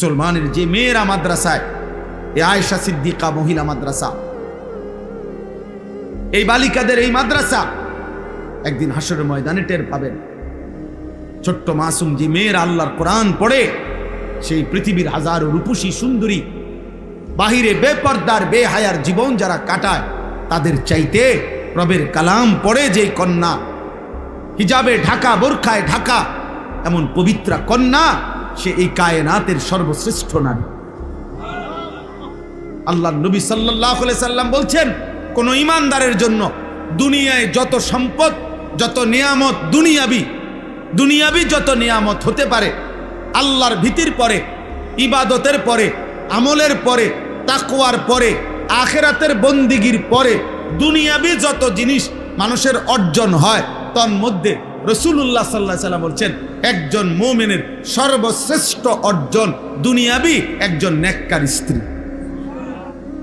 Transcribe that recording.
মুসলমানের যে মেয়েরা মাদ্রাসায়, এ আয়েশা সিদ্দিকা মহিলা মাদ্রাসা। এই বালিকাদের এই মাদ্রাসা একদিন হাসরের ময়দানে টের পাবেন। ছোট্ট মাসুম যে মেয়েরা আল্লাহর কোরআন পড়ে, সেই পৃথিবীর হাজারো রূপসী সুন্দরী, বাহিরে বেপর্দার, বেহায়ার জীবন যারা কাটায়, তাদের চাইতে রবের কালাম পড়ে যে কন্যা। হিজাবে ঢাকা, বোরখায় ঢাকা, এমন পবিত্রা কন্যা সে এই কায়নাতের সর্বশ্রেষ্ঠ নারী। আল্লাহ নবী সাল্লাহ সাল্লাম বলছেন, কোন ইমানদারের জন্য দুনিয়ায় যত সম্পদ, যত নিয়ামত দুনিয়াবি দুনিয়াবি যত নিয়ামত হতে পারে, আল্লাহর ভীতির পরে, ইবাদতের পরে, আমলের পরে তাকুয়ার পরে, আখেরাতের বন্দিগির পরে, দুনিয়াবি যত জিনিস মানুষের অর্জন হয়, তন্মধ্যে রসুল্লাহ সাল্লাহ সাল্লাম বলছেন একজন মোমেনের সর্বশ্রেষ্ঠ অর্জন দুনিয়াবি একজন ন্যাক্কার স্ত্রী।